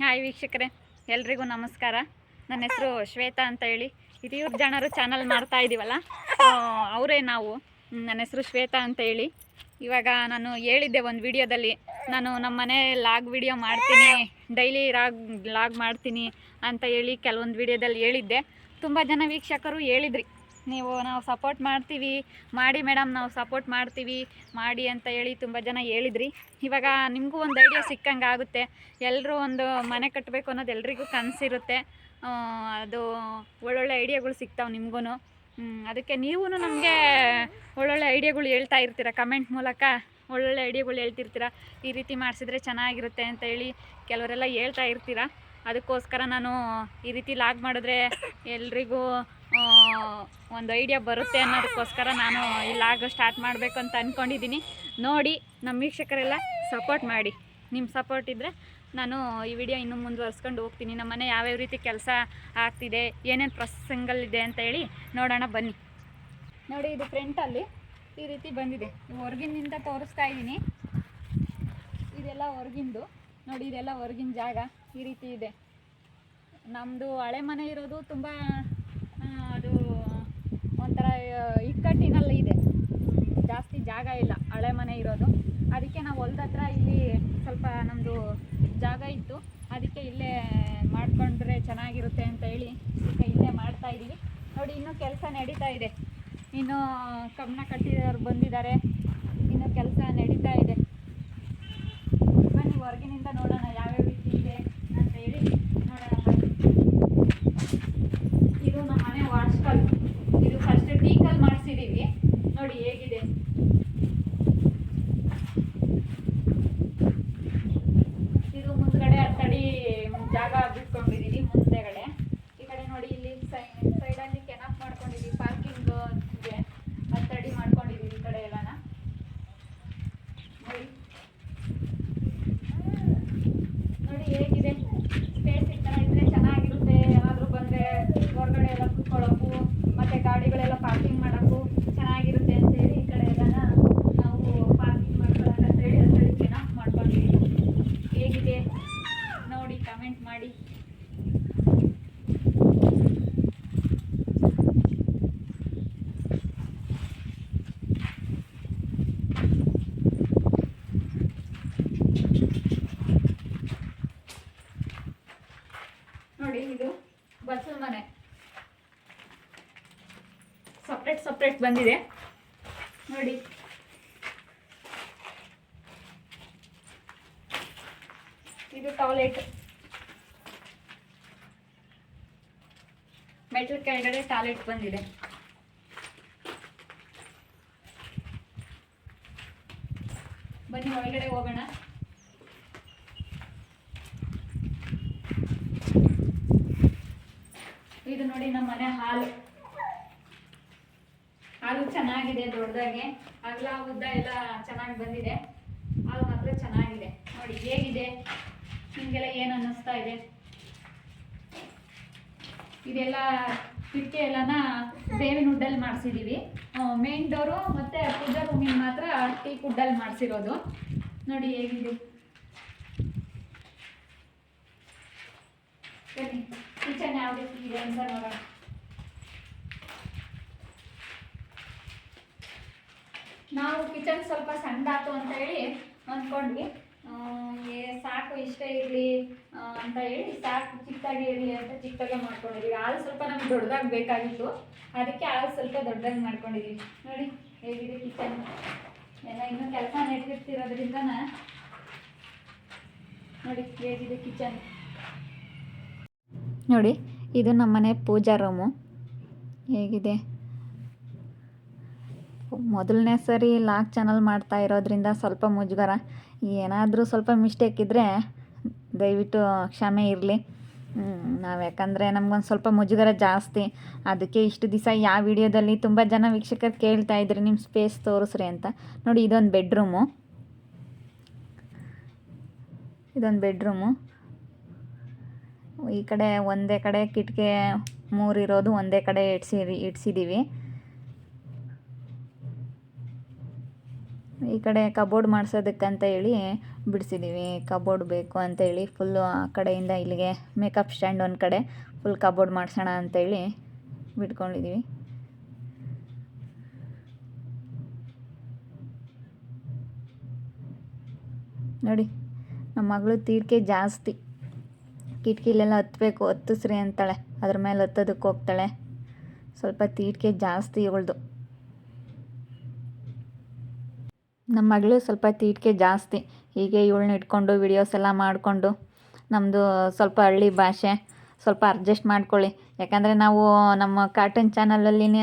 Hi ವೀಕ್ಷಕರೇ, ಎಲ್ರಿಗೂ ನಮಸ್ಕಾರ. ನನ್ನ ಹೆಸರು ಶ್ವೇತಾ ಅಂತ ಹೇಳಿ. ಇದು ಜನರು ಚಾನಲ್ ಮಾಡ್ತಾ ಇದ್ದೀವಲ್ಲ ಅವರೇ ನಾವು. ನನ್ನ ಹೆಸರು ಶ್ವೇತಾ ಅಂತ ಹೇಳಿ. ಇವಾಗ ನಾನು ಹೇಳಿದ್ದೆ ಒಂದು ವಿಡಿಯೋದಲ್ಲಿ, ನಾನು ನಮ್ಮ ಮನೆ ಲಾಗ್ ವಿಡಿಯೋ ಮಾಡ್ತೀನಿ, ಡೈಲಿ ರಾಗ್, ಲಾಗ್ ಮಾಡ್ತೀನಿ ಅಂತ ಹೇಳಿ ಕೆಲವೊಂದು ವಿಡಿಯೋದಲ್ಲಿ ಹೇಳಿದ್ದೆ. ತುಂಬ ಜನ ವೀಕ್ಷಕರು ಹೇಳಿದ್ರಿ. ನೀವು ನಾವು ಸಪೋರ್ಟ್ ಮಾಡ್ತೀವಿ. ಮಾಡಿ ಮೇಡಮ್ ನಾವು ಸಪೋರ್ಟ್ ಮಾಡ್ತೀವಿ. ಮಾಡಿ ಅಂತ ಹೇಳಿ ತುಂಬ ಜನ ಹೇಳಿದ್ರಿ. ಇವಾಗ ನಿಮಗೂ ಒಂದು ಐಡಿಯಾ ಸಿಕ್ಕಂಗೆ ಆಗುತ್ತೆ. ಎಲ್ಲರೂ ಒಂದು ಮನೆ ಕಟ್ಟಬೇಕು ಅನ್ನೋದು ಎಲ್ರಿಗೂ ಕನಸಿರುತ್ತೆ. ಅದು ಒಳ್ಳೊಳ್ಳೆ ಐಡಿಯಾಗಳು ಸಿಗ್ತಾವೆ ನಿಮಗೂ ಅದಕ್ಕೆ ನೀವು ನಮಗೆ ಒಳ್ಳೊಳ್ಳೆ ಐಡಿಯಾಗಳು ಹೇಳ್ತಾ ಇರ್ತೀರ ಕಮೆಂಟ್ ಮೂಲಕ? ಒಳ್ಳೊಳ್ಳೆ ಐಡಿಯಾಗಳು ಹೇಳ್ತಿರ್ತೀರ? ಈ ರೀತಿ ಮಾಡಿಸಿದ್ರೆ ಚೆನ್ನಾಗಿರುತ್ತೆ ಅಂತ ಹೇಳಿ ಕೆಲವರೆಲ್ಲ ಹೇಳ್ತಾ ಇರ್ತೀರ? ಅದಕ್ಕೋಸ್ಕರ ನಾನು ಈ ರೀತಿ ಲಾಗ್ ಮಾಡಿದ್ರೆ ಎಲ್ರಿಗೂ ಒಂದು ಐಡಿಯಾ ಬರುತ್ತೆ ಅನ್ನೋದಕ್ಕೋಸ್ಕರ ನಾನು ಈ ಲಾಗ್ ಸ್ಟಾರ್ಟ್ ಮಾಡಬೇಕು ಅಂತ ಅಂದ್ಕೊಂಡಿದ್ದೀನಿ ನೋಡಿ, ನಮ್ಮ ವೀಕ್ಷಕರೆಲ್ಲ ಸಪೋರ್ಟ್ ಮಾಡಿ. ನಿಮ್ಮ ಸಪೋರ್ಟ್ ಇದ್ದರೆ ನಾನು ಈ ವಿಡಿಯೋ ಇನ್ನೂ ಮುಂದುವರ್ಸ್ಕೊಂಡು ಹೋಗ್ತೀನಿ. ನಮ್ಮ ಮನೆ ಯಾವ್ಯಾವ ರೀತಿ ಕೆಲಸ ಆಗ್ತಿದೆ, ಏನೇನು ಪ್ರಸಂಗಲ್ಲಿದೆ ಅಂತ ಹೇಳಿ ನೋಡೋಣ, ಬನ್ನಿ. ನೋಡಿ, ಇದು ಫ್ರಂಟಲ್ಲಿ ಈ ರೀತಿ ಬಂದಿದೆ. ಹೊರಗಿನಿಂದ ತೋರಿಸ್ತಾ ಇದ್ದೀನಿ. ಇದೆಲ್ಲ ಹೊರಗಿಂದು. ನೋಡಿ, ಇದೆಲ್ಲ ಹೊರಗಿನ ಜಾಗ. ಈ ರೀತಿ ಇದೆ. ನಮ್ಮದು ಹಳೆ ಮನೆ ಇರೋದು ತುಂಬ ಅದು ಒಂಥರ ಇಕ್ಕಟ್ಟಿನಲ್ಲಿ ಇದೆ. ಜಾಸ್ತಿ ಜಾಗ ಇಲ್ಲ ಹಳೆ ಮನೆ ಇರೋದು. ಅದಕ್ಕೆ ನಾವು ಹೊಲ್ದ ಹತ್ರ ಇಲ್ಲಿ ಸ್ವಲ್ಪ ನಮ್ಮದು ಜಾಗ ಇತ್ತು. ಅದಕ್ಕೆ ಇಲ್ಲೇ ಮಾಡ್ಕೊಂಡ್ರೆ ಚೆನ್ನಾಗಿರುತ್ತೆ ಅಂತ ಹೇಳಿ ಈಗ ಇಲ್ಲೇ ಮಾಡ್ತಾ ಇದ್ದೀವಿ. ನೋಡಿ, ಇನ್ನೂ ಕೆಲಸ ನಡೀತಾ ಇದೆ. ಇನ್ನೂ ಕಬ್ಬಣ ಕಟ್ಟಿದವರು ಬಂದಿದ್ದಾರೆ. ಇನ್ನೂ ಕೆಲಸ ನಡೀತಾ ಇದೆ ಬನ್ನಿ ಹೊರಗಿನಿಂದ ನೋಡೋಣ ಯಾವ್ಯಾವ ರೀತಿ ಇದೆ ಅಂತ ಹೇಳಿ ನೋಡೋಣ ಬನ್ನಿ. ಇದು ನಮ್ಮ ಮನೆ ವಾಶ್ಕಲ್ ಇದು ಫಸ್ಟ್ ಟೀಕಲ್ ಮಾಡಿಸಿದೀವಿ ನೋಡಿ ಹೇಗಿದೆ ಇದು ಮುಂದ್ಗಡೆ ಹತ್ತಡಿ ಜಾಗ ಬಿಟ್ಕೊಂಡಿದೀವಿ ಮುಂದೆಗಡೆ ಈ ಕಡೆ ನೋಡಿ ಇಲ್ಲಿ ಸೈಡಲ್ಲಿ ಕೆನಪ್ ಮಾಡ್ಕೊಂಡಿದೀವಿ ಪಾರ್ಕಿಂಗ್ ಇದೆ ಹತ್ತಡಿ ಮಾಡ್ಕೊಂಡಿದೀವಿ ಈ ಕಡೆ ಎಲ್ಲಾನ ನೋಡಿ ನೋಡಿ ಹೇಗಿದೆ ಸ್ಪೇಸ್ ಈ ಥರ ಇದ್ರೆ ಚೆನ್ನಾಗಿರುತ್ತೆ ಯಾರಾದರೂ ಬಂದರೆ ಹೊರಗಡೆ ಎಲ್ಲ ಕುತ್ಕೊಳ್ಳೋಕ್ಕೂ ಮತ್ತು ಗಾಡಿಗಳೆಲ್ಲ ಪಾರ್ಕಿಂಗ್ ಮಾಡೋಕ್ಕೂ ಚೆನ್ನಾಗಿರುತ್ತೆ ಅಂತೇಳಿ ಈ ಕಡೆ ಎಲ್ಲ ನಾವು ಪಾರ್ಕಿಂಗ್ ಮಾಡ್ಕೊಳ್ಳೋಕೆ ಅಂತೇಳಿ ಅಂತೇಳಿ ಚೆನ್ನಾಗಿ ಮಾಡ್ಕೊಂಡಿದ್ದೀವಿ ಹೇಗಿದೆ ನೋಡಿ ಕಮೆಂಟ್ ಮಾಡಿ ನೋಡಿ, ಇದು ಬಸವ ಮನೆ. ಸಪ್ರೇಟ್ ಸಪ್ರೇಟ್ ಬಂದಿದೆ. ನೋಡಿ. ಇದು ಟಾಯ್ಲೆಟ್ ಮೆಟ್ಲ್ ಕೆಳಗಡೆ ಟಾಯ್ಲೆಟ್ ಬಂದಿದೆ. ಬನ್ನಿ, ಒಳಗಡೆ ಹೋಗೋಣ ಇದು ನೋಡಿ ನಮ್ಮ ಮನೆ ಹಾಲು. ಹಾಲು ಚೆನ್ನಾಗಿದೆ, ದೊಡ್ಡದಾಗೆ. ಅಗಲ, ಉದ್ದ ಎಲ್ಲ ಚೆನ್ನಾಗಿ ಬಂದಿದೆ. ಹಾಲು ಮಾತ್ರ ಚೆನ್ನಾಗಿದೆ. ನೋಡಿ, ಹೇಗಿದೆ? ನಿಮಗೆಲ್ಲ ಏನು ಅನ್ನಿಸ್ತಾ ಇದೆ? ಇದೆಲ್ಲ ಕಿಟಕಿ ಎಲ್ಲನ ಬೇವಿನ ಉಡ್ಡಲ್ಲಿ ಮಾಡಿಸಿದ್ದೀವಿ ಮೇನ್ ಡೋರು ಮತ್ತು ಪೂಜಾ ರೂಮಿನ ಮಾತ್ರ ಟೀ ಕುಡ್ಡಲ್ಲಿ ಮಾಡಿಸಿರೋದು. ನೋಡಿ, ಹೇಗಿದೆ? ಬನ್ನಿ, ಕಿಚನ್ ಯಾವ ರೀತಿ ಇದೆ ಅಂತ ನೋಡೋಣ. ನಾವು ಕಿಚನ್ ಸ್ವಲ್ಪ ಸಣ್ಣದಾತು ಅಂತ ಹೇಳಿ ಅಂದ್ಕೊಂಡ್ವಿ ಏ, ಸಾಕು ಇಷ್ಟೇ ಇರಲಿ ಅಂತ ಹೇಳಿ ಸಾಕು, ಚಿಕ್ಕದಾಗಿ ಇರಲಿ ಅಂತ ಚಿಕ್ಕದಾಗೆ ಮಾಡ್ಕೊಂಡಿದ್ದೀವಿ ಹಾಲು ಸ್ವಲ್ಪ ನಮ್ಗೆ ದೊಡ್ಡದಾಗಿ ಬೇಕಾಗಿತ್ತು. ಅದಕ್ಕೆ ಹಾಲು ಸ್ವಲ್ಪ ದೊಡ್ಡದಾಗಿ ಮಾಡ್ಕೊಂಡಿದ್ದೀವಿ ನೋಡಿ, ಹೇಗಿದೆ ಕಿಚನ್? ಎಲ್ಲ ಇನ್ನೂ ಕೆಲಸ ನಡೆದಿರ್ತಿರೋದ್ರಿಂದ ನೋಡಿ, ಹೇಗಿದೆ ಕಿಚನ್? ನೋಡಿ, ಇದು ನಮ್ಮನೆ ಪೂಜಾ ರೂಮು. ಹೇಗಿದೆ? ಮೊದಲನೇ ಸರಿ ಲಾಕ್ ಚಾನಲ್ ಮಾಡ್ತಾ ಇರೋದ್ರಿಂದ ಸ್ವಲ್ಪ ಮುಜುಗರ. ಏನಾದರೂ ಸ್ವಲ್ಪ ಮಿಸ್ಟೇಕ್ ಇದ್ದರೆ ದಯವಿಟ್ಟು ಕ್ಷಮೆ ಇರಲಿ. ನಾವು ಯಾಕಂದರೆ ನಮ್ಗೊಂದು ಸ್ವಲ್ಪ ಮುಜುಗರ ಜಾಸ್ತಿ. ಅದಕ್ಕೆ ಇಷ್ಟು ದಿವಸ ಯಾವ ವಿಡಿಯೋದಲ್ಲಿ ತುಂಬ ಜನ ವೀಕ್ಷಕರು ಕೇಳ್ತಾ ಇದ್ರಿ ನಿಮ್ಮ ಸ್ಪೇಸ್ ತೋರಿಸ್ರಿ ಅಂತ. ನೋಡಿ, ಇದೊಂದು ಬೆಡ್ರೂಮು ಇದೊಂದು ಬೆಡ್ರೂಮು ಈ ಕಡೆ ಒಂದೇ ಕಡೆ ಕಿಟಕಿ ಮೂರಿರೋದು ಒಂದೇ ಕಡೆ ಇಡ್ಸಿ ಇಡ್ಸಿದ್ದೀವಿ ಈ ಕಡೆ ಕಬೋರ್ಡ್ ಅಂತ ಹೇಳಿ ಬಿಡಿಸಿದ್ದೀವಿ ಕಬೋರ್ಡ್ ಬೇಕು ಅಂತ ಹೇಳಿ ಫುಲ್ಲು ಆ ಕಡೆಯಿಂದ ಇಲ್ಲಿಗೆ ಮೇಕಪ್ ಸ್ಟ್ಯಾಂಡ್ ಒಂದು ಕಡೆ ಫುಲ್ ಕಬೋರ್ಡ್ ಮಾಡಿಸೋಣ ಅಂತೇಳಿ ಬಿಟ್ಕೊಂಡಿದ್ದೀವಿ ನೋಡಿ ನಮ್ಮ ಮಗಳು ತೀರ್ಕೆ ಜಾಸ್ತಿ. ಕಿಟಕಿಲೆಲ್ಲ ಹತ್ತಬೇಕು ಹತ್ತಿಸ್ರಿ ಅಂತಾಳೆ. ಅದ್ರ ಮೇಲೆ ಹತ್ತೋದಕ್ಕೆ ಹೋಗ್ತಾಳೆ. ಸ್ವಲ್ಪ ತೀರ್ಕೆ ಜಾಸ್ತಿ ಇವಳ್ದು. ನಮ್ಮ ಮಗಳು ಸ್ವಲ್ಪ ತೀಟಿಕೆ ಜಾಸ್ತಿ. ಹೀಗೆ ಇವಳನ್ನ ಇಟ್ಕೊಂಡು ವಿಡಿಯೋಸ್ ಎಲ್ಲ ಮಾಡಿಕೊಂಡು ನಮ್ಮದು ಸ್ವಲ್ಪ ಹಳ್ಳಿ ಭಾಷೆ ಸ್ವಲ್ಪ ಅಡ್ಜಸ್ಟ್ ಮಾಡ್ಕೊಳ್ಳಿ. ಯಾಕಂದರೆ ನಾವು ನಮ್ಮ ಕಾರ್ಟೂನ್ ಚಾನಲಲ್ಲಿನ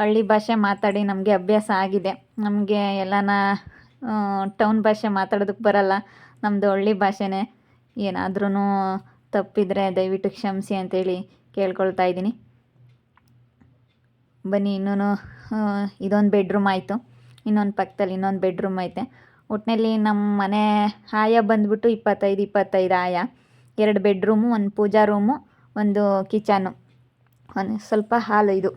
ಹಳ್ಳಿ ಭಾಷೆ ಮಾತಾಡಿ ನಮಗೆ ಅಭ್ಯಾಸ ಆಗಿದೆ. ನಮಗೆ ಎಲ್ಲನ ಟೌನ್ ಭಾಷೆ ಮಾತಾಡೋದಕ್ಕೆ ಬರಲ್ಲ. ನಮ್ಮದು ಹಳ್ಳಿ ಭಾಷೆನೇ. ಏನಾದ್ರೂ ತಪ್ಪಿದರೆ ದಯವಿಟ್ಟು ಕ್ಷಮಿಸಿ ಅಂತೇಳಿ ಕೇಳ್ಕೊಳ್ತಾ ಇದ್ದೀನಿ. ಬನ್ನಿ ಇನ್ನೂ ಇದೊಂದು ಬೆಡ್ರೂಮ್ ಆಯಿತು. ಇನ್ನೊಂದು ಪಕ್ಕದಲ್ಲಿ ಇನ್ನೊಂದು ಬೆಡ್ರೂಮ್ ಐತೆ. ಒಟ್ಟಿನಲ್ಲಿ ನಮ್ಮ ಮನೆ ಆಯ ಬಂದ್ಬಿಟ್ಟು ಇಪ್ಪತ್ತೈದು ಇಪ್ಪತ್ತೈದು ಆಯ. ಎರಡು ಬೆಡ್ರೂಮು ಒಂದು ಪೂಜಾ ರೂಮು ಒಂದು ಕಿಚನು ಒಂದು ಸ್ವಲ್ಪ ಹಾಲು ಇದು.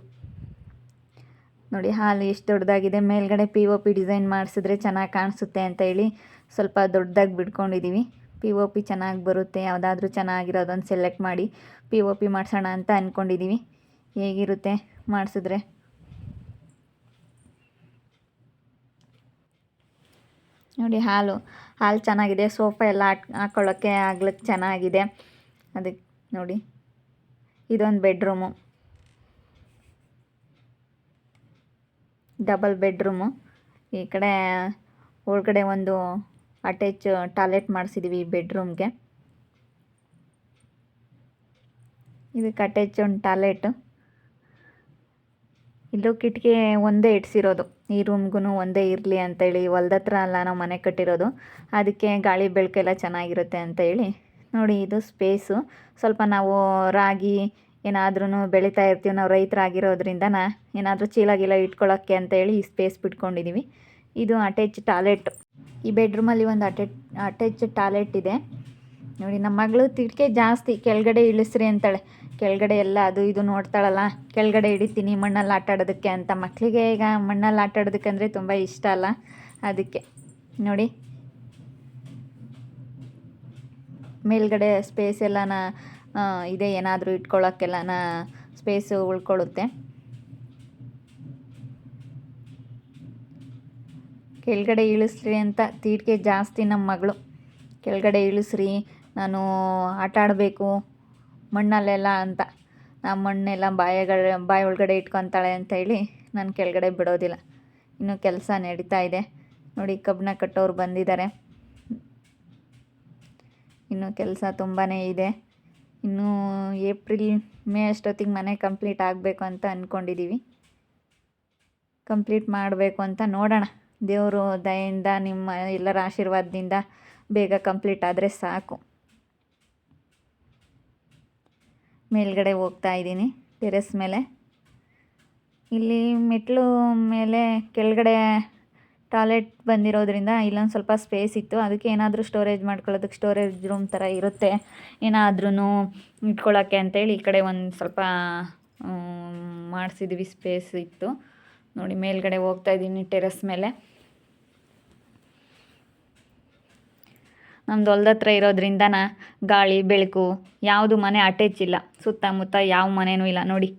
ನೋಡಿ, ಹಾಲು ಎಷ್ಟು ದೊಡ್ಡದಾಗಿದೆ. ಮೇಲ್ಗಡೆ ಪಿ ಒ ಪಿ ಡಿಸೈನ್ ಮಾಡಿಸಿದ್ರೆ ಚೆನ್ನಾಗಿ ಕಾಣಿಸುತ್ತೆ ಅಂತ ಹೇಳಿ ಸ್ವಲ್ಪ ದೊಡ್ಡದಾಗಿ ಬಿಡ್ಕೊಂಡಿದ್ದೀವಿ ಪಿ ಒ ಪಿ ಚೆನ್ನಾಗಿ ಬರುತ್ತೆ. ಯಾವುದಾದ್ರೂ ಚೆನ್ನಾಗಿರೋದೊಂದು ಸೆಲೆಕ್ಟ್ ಮಾಡಿ ಪಿ ಒ ಪಿ ಮಾಡಿಸೋಣ ಅಂತ ಅಂದ್ಕೊಂಡಿದ್ದೀವಿ ಹೇಗಿರುತ್ತೆ ಮಾಡಿಸಿದ್ರೆ? ನೋಡಿ ಹಾಲು ಹಾಲು ಚೆನ್ನಾಗಿದೆ. ಸೋಫಾ ಎಲ್ಲ ಹಾಕ್ ಹಾಕ್ಕೊಳ್ಳೋಕ್ಕೆ ಆಗ್ಲಿಕ್ಕೆ ಚೆನ್ನಾಗಿದೆ. ಅದಕ್ಕೆ ನೋಡಿ, ಇದೊಂದು ಬೆಡ್ರೂಮು. Double bedroom. ಈ ಕಡೆ ಒಳಗಡೆ ಒಂದು ಅಟ್ಯಾಚ್ ಟಾಯ್ಲೆಟ್ ಮಾಡಿಸಿದ್ದೀವಿ ಈ ಬೆಡ್ರೂಮ್ಗೆ. ಇದಕ್ಕೆ ಅಟ್ಯಾಚ್ ಒಂದು ಟಾಯ್ಲೆಟು. ಇಲ್ಲೂ ಕಿಟಕಿ ಒಂದೇ ಇಟ್ಸಿರೋದು ಈ ರೂಮ್ಗೂ ಒಂದೇ ಇರಲಿ ಅಂತೇಳಿ ಹೊಲ್ದ ಹತ್ರ ಅಲ್ಲ ನಾವು ಮನೆ ಕಟ್ಟಿರೋದು. ಅದಕ್ಕೆ ಗಾಳಿ ಬೆಳಕೆಲ್ಲ ಚೆನ್ನಾಗಿರುತ್ತೆ ಅಂತ ಹೇಳಿ. ನೋಡಿ ಇದು ಸ್ಪೇಸು. ಸ್ವಲ್ಪ ನಾವು ರಾಗಿ ಏನಾದ್ರೂ ಬೆಳೀತಾ ಇರ್ತೀವಿ. ನಾವು ರೈತರಾಗಿರೋದ್ರಿಂದನ ಏನಾದರೂ ಚೀಲ ಗೀಲ ಇಟ್ಕೊಳ್ಳೋಕ್ಕೆ ಅಂತೇಳಿ ಈ ಸ್ಪೇಸ್ ಬಿಟ್ಕೊಂಡಿದ್ದೀವಿ ಇದು ಅಟ್ಯಾಚ್ ಟಾಯ್ಲೆಟ್. ಈ ಬೆಡ್ರೂಮಲ್ಲಿ ಒಂದು ಅಟ್ಯಾಚ್ ಅಟ್ಯಾಚ್ ಟಾಯ್ಲೆಟ್ ಇದೆ. ನೋಡಿ ನಮ್ಮ ಮಗಳು ತಿಡ್ಕೆ ಜಾಸ್ತಿ ಕೆಳಗಡೆ ಇಳಿಸ್ರಿ ಅಂತಾಳೆ. ಕೆಳಗಡೆ ಎಲ್ಲ ಅದು ಇದು ನೋಡ್ತಾಳಲ್ಲ, ಕೆಳಗಡೆ ಹಿಡಿತೀನಿ ಮಣ್ಣಲ್ಲಿ ಆಟ ಆಡೋದಕ್ಕೆ ಅಂತ ಮಕ್ಕಳಿಗೆ ಈಗ ಮಣ್ಣಲ್ಲಿ ಆಟ ಆಡೋದಕ್ಕೆ ಅಂದರೆ ತುಂಬ ಇಷ್ಟ ಅಲ್ಲ, ಅದಕ್ಕೆ. ನೋಡಿ. ಮೇಲ್ಗಡೆ ಸ್ಪೇಸ್ ಎಲ್ಲನ ಇದೆ, ಏನಾದರೂ ಇಟ್ಕೊಳ್ಳೋಕ್ಕೆಲ್ಲನ ಸ್ಪೇಸು ಉಳ್ಕೊಳ್ಳುತ್ತೆ ಕೆಳಗಡೆ ಇಳಿಸ್ರಿ ಅಂತ ತೀಟಿಗೆ ಜಾಸ್ತಿ ನಮ್ಮ ಮಗಳು. ಕೆಳಗಡೆ ಇಳಿಸ್ರಿ, ನಾನು ಆಟ ಆಡಬೇಕು ಮಣ್ಣಲ್ಲೆಲ್ಲ ಅಂತ. ನಮ್ಮ ಮಣ್ಣೆಲ್ಲ ಬಾಯಿಗಳ, ಬಾಯಿ ಒಳಗಡೆ ಇಟ್ಕೊತಾಳೆ ಅಂತ ಹೇಳಿ ನಾನು ಕೆಳಗಡೆ ಬಿಡೋದಿಲ್ಲ. ಇನ್ನೂ ಕೆಲಸ ನಡೀತಾ ಇದೆ. ನೋಡಿ ಕಬ್ಬನ್ನ ಕಟ್ಟೋರು ಬಂದಿದ್ದಾರೆ ಇನ್ನು ಕೆಲಸ ತುಂಬಾ ಇದೆ. ಇನ್ನೂ ಏಪ್ರಿಲ್, ಮೇ ಅಷ್ಟೊತ್ತಿಗೆ ಮನೆ ಕಂಪ್ಲೀಟ್ ಆಗಬೇಕು ಅಂತ ಅಂದ್ಕೊಂಡಿದ್ದೀವಿ ಕಂಪ್ಲೀಟ್ ಮಾಡಬೇಕು ಅಂತ ನೋಡೋಣ. ದೇವರು ದಯೆಯಿಂದ ನಿಮ್ಮ ಎಲ್ಲರ ಆಶೀರ್ವಾದದಿಂದ ಬೇಗ ಕಂಪ್ಲೀಟ್ ಆದರೆ ಸಾಕು. ಮೇಲ್ಗಡೆ ಹೋಗ್ತಾ ಇದ್ದೀನಿ, ಟೆರೆಸ್ ಮೇಲೆ. ಇಲ್ಲಿ ಮೆಟ್ಲು ಮೇಲೆ ಕೆಳಗಡೆ ಟಾಯ್ಲೆಟ್ ಬಂದಿರೋದ್ರಿಂದ ಇಲ್ಲೊಂದು ಸ್ವಲ್ಪ ಸ್ಪೇಸ್ ಇತ್ತು. ಅದಕ್ಕೆ ಏನಾದರೂ ಸ್ಟೋರೇಜ್ ಮಾಡ್ಕೊಳ್ಳೋದಕ್ಕೆ ಸ್ಟೋರೇಜ್ ರೂಮ್ ಥರ ಇರುತ್ತೆ. ಏನಾದ್ರೂ ಇಟ್ಕೊಳ್ಳೋಕ್ಕೆ ಅಂತೇಳಿ ಈ ಕಡೆ ಒಂದು ಸ್ವಲ್ಪ ಮಾಡಿಸಿದ್ವಿ ಸ್ಪೇಸ್ ಇತ್ತು. ನೋಡಿ, ಮೇಲ್ಗಡೆ ಹೋಗ್ತಾ ಇದ್ದೀನಿ ಟೆರೆಸ್ ಮೇಲೆ. ನಮ್ದು ಹೊಲ್ದ ಹತ್ರ ಇರೋದ್ರಿಂದನ ಗಾಳಿ, ಬೆಳಕು ಯಾವುದು ಮನೆ ಅಟ್ಯಾಚ್ ಇಲ್ಲ. ಸುತ್ತಮುತ್ತ ಯಾವ ಮನೆಯೂ ಇಲ್ಲ. ನೋಡಿ,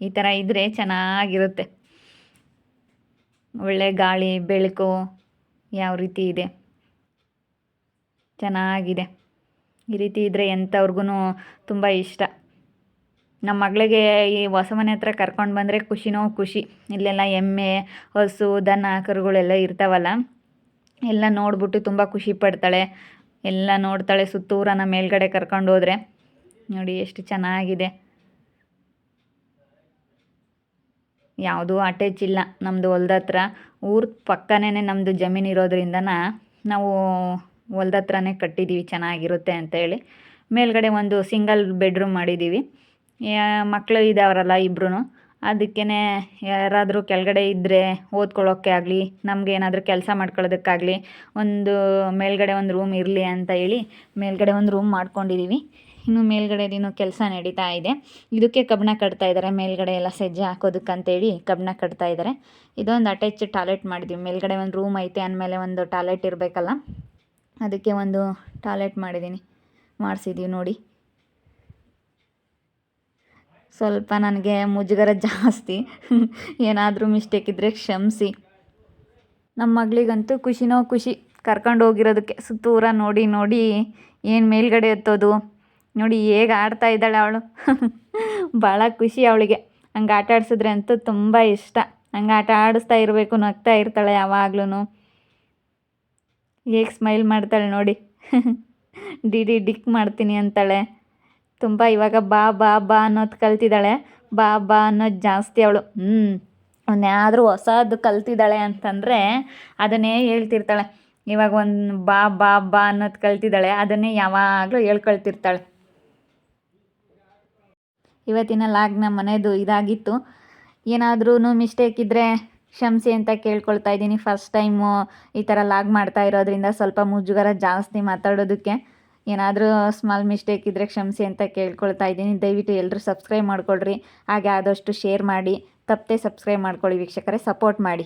ಈ ಥರ ಇದ್ದರೆ ಚೆನ್ನಾಗಿರುತ್ತೆ. ಒಳ್ಳೆ ಗಾಳಿ, ಬೆಳಕು ಯಾವ ರೀತಿ ಇದೆ? ಚೆನ್ನಾಗಿದೆ. ಈ ರೀತಿ ಇದ್ದರೆ ಎಂಥವ್ರಿಗೂ ತುಂಬ ಇಷ್ಟ. ನಮ್ಮ ಮಗಳಿಗೆ ಈ ಹೊಸ ಮನೆ ಹತ್ರ ಕರ್ಕೊಂಡು ಬಂದರೆ ಖುಷಿನೋ ಖುಷಿ. ಇಲ್ಲೆಲ್ಲ ಎಮ್ಮೆ, ಹಸು, ದನ, ಕರುಗಳೆಲ್ಲ ಇರ್ತಾವಲ್ಲ, ಎಲ್ಲ ನೋಡ್ಬಿಟ್ಟು ತುಂಬ ಖುಷಿ ಪಡ್ತಾಳೆ. ಎಲ್ಲ ನೋಡ್ತಾಳೆ ಸುತ್ತೂರನ ಮೇಲ್ಗಡೆ ಕರ್ಕೊಂಡು ಹೋದರೆ. ನೋಡಿ ಎಷ್ಟು ಚೆನ್ನಾಗಿದೆ. ಯಾವುದೂ ಅಟ್ಯಾಚ್ ಇಲ್ಲ ನಮ್ಮದು ಹೊಲ್ದ ಹತ್ರ ಊರ ಪಕ್ಕನೇ ನಮ್ಮದು ಜಮೀನು ಇರೋದ್ರಿಂದ ನಾವು ಹೊಲ್ದ ಹತ್ರನೇ ಕಟ್ಟಿದ್ದೀವಿ ಚೆನ್ನಾಗಿರುತ್ತೆ ಅಂತೇಳಿ ಮೇಲ್ಗಡೆ ಒಂದು ಸಿಂಗಲ್ ಬೆಡ್ರೂಮ್ ಮಾಡಿದ್ದೀವಿ ಮಕ್ಕಳು ಇದ್ದಾವ್ರಲ್ಲ ಇಬ್ಬರೂ ಅದಕ್ಕೇ ಯಾರಾದರೂ ಕೆಳಗಡೆ ಇದ್ದರೆ ಓದ್ಕೊಳ್ಳೋಕ್ಕೆ ಆಗಲಿ, ನಮಗೆ ಏನಾದರೂ ಕೆಲಸ ಮಾಡ್ಕೊಳ್ಳೋದಕ್ಕಾಗಲಿ, ಒಂದು ಮೇಲ್ಗಡೆ ಒಂದು ರೂಮ್ ಇರಲಿ ಅಂತ ಹೇಳಿ ಮೇಲ್ಗಡೆ ಒಂದು ರೂಮ್ ಮಾಡ್ಕೊಂಡಿದ್ದೀವಿ. ಇನ್ನು ಮೇಲ್ಗಡೆ ಇನ್ನೂ ಕೆಲಸ ನಡೀತಾ ಇದೆ. ಇದಕ್ಕೆ ಕಬ್ಬಣ ಕಟ್ತಾ ಇದ್ದಾರೆ. ಮೇಲ್ಗಡೆ ಎಲ್ಲ ಸಜ್ಜೆ ಹಾಕೋದಕ್ಕಂತೇಳಿ ಕಬ್ಬಣ ಕಟ್ತಾ ಇದ್ದಾರೆ. ಇದೊಂದು ಅಟ್ಯಾಚ್ ಟಾಯ್ಲೆಟ್ ಮಾಡಿದ್ವಿ ಮೇಲ್ಗಡೆ ಒಂದು ರೂಮ್ ಐತೆ, ಅಂದಮೇಲೆ ಒಂದು ಟಾಯ್ಲೆಟ್ ಇರಬೇಕಲ್ಲ, ಅದಕ್ಕೆ ಒಂದು ಟಾಯ್ಲೆಟ್ ಮಾಡಿದ್ದೀನಿ. ಮಾಡಿಸಿದ್ದೀವಿ ನೋಡಿ. ಸ್ವಲ್ಪ ನನಗೆ ಮುಜುಗರ ಜಾಸ್ತಿ. ಏನಾದರೂ ಮಿಸ್ಟೇಕ್ ಇದ್ದರೆ ಕ್ಷಮಿಸಿ. ನಮ್ಮ ಮಗಳಿಗಂತೂ ಖುಷಿನೋ ಖುಷಿ ಕರ್ಕೊಂಡು ಹೋಗಿರೋದಕ್ಕೆ ಸುತ್ತೂರ ನೋಡಿ ನೋಡಿ ಏನು ಮೇಲ್ಗಡೆ ಎತ್ತೋದು, ನೋಡಿ ಹೇಗೆ ಆಡ್ತಾ ಇದ್ದಾಳೆ ಅವಳು. ಭಾಳ ಖುಷಿ ಅವಳಿಗೆ. ಹಂಗೆ ಆಟ ಆಡಿಸಿದ್ರೆ ಅಂತೂ ತುಂಬ ಇಷ್ಟ. ಹಂಗೆ ಆಟ ಆಡಿಸ್ತಾ ಇರಬೇಕು, ನಗ್ತಾ ಇರ್ತಾಳೆ ಯಾವಾಗ್ಲೂ ಹೇಗೆ ಸ್ಮೈಲ್ ಮಾಡ್ತಾಳೆ ನೋಡಿ. ಡಿ ಡಿ, ಡಿಕ್ ಮಾಡ್ತೀನಿ ಅಂತಾಳೆ. ತುಂಬ ಇವಾಗ ಬಾ ಬಾ ಬಾ ಅನ್ನೋದು ಕಲ್ತಿದ್ದಾಳೆ. ಬಾ ಬಾ ಅನ್ನೋದು ಜಾಸ್ತಿ ಅವಳು. ಹ್ಞೂ ಅವನ್ಯಾದರೂ ಹೊಸದು ಕಲ್ತಿದ್ದಾಳೆ ಅಂತಂದರೆ ಅದನ್ನೇ ಹೇಳ್ತಿರ್ತಾಳೆ. ಇವಾಗ ಒಂದು ಬಾ ಬಾ ಬಾ ಅನ್ನೋದು ಕಲ್ತಿದ್ದಾಳೆ. ಅದನ್ನೇ ಯಾವಾಗಲೂ ಹೇಳ್ಕೊಳ್ತಿರ್ತಾಳೆ. ಇವತ್ತಿನ ಲಾಗ್ ನಮ್ಮ ಮನೆಯದು ಇದಾಗಿತ್ತು. ಏನಾದ್ರೂ ಮಿಸ್ಟೇಕ್ ಇದ್ದರೆ ಕ್ಷಮಿಸಿ ಅಂತ ಕೇಳ್ಕೊಳ್ತಾ ಇದ್ದೀನಿ. ಫಸ್ಟ್ ಟೈಮು ಈ ಥರ ಲಾಗ್ ಮಾಡ್ತಾ ಇರೋದ್ರಿಂದ ಸ್ವಲ್ಪ ಮುಜುಗರ ಜಾಸ್ತಿ ಮಾತಾಡೋದಕ್ಕೆ. ಏನಾದರೂ ಸ್ಮಾಲ್ ಮಿಸ್ಟೇಕ್ ಇದ್ದರೆ ಕ್ಷಮಿಸಿ ಅಂತ ಕೇಳ್ಕೊಳ್ತಾ ಇದ್ದೀನಿ. ದಯವಿಟ್ಟು ಎಲ್ಲರೂ ಸಬ್ಸ್ಕ್ರೈಬ್ ಮಾಡ್ಕೊಳ್ರಿ. ಹಾಗೆ ಆದಷ್ಟು ಶೇರ್ ಮಾಡಿ. ತಪ್ಪದೆ ಸಬ್ಸ್ಕ್ರೈಬ್ ಮಾಡ್ಕೊಳ್ಳಿ, ವೀಕ್ಷಕರೇ. ಸಪೋರ್ಟ್ ಮಾಡಿ.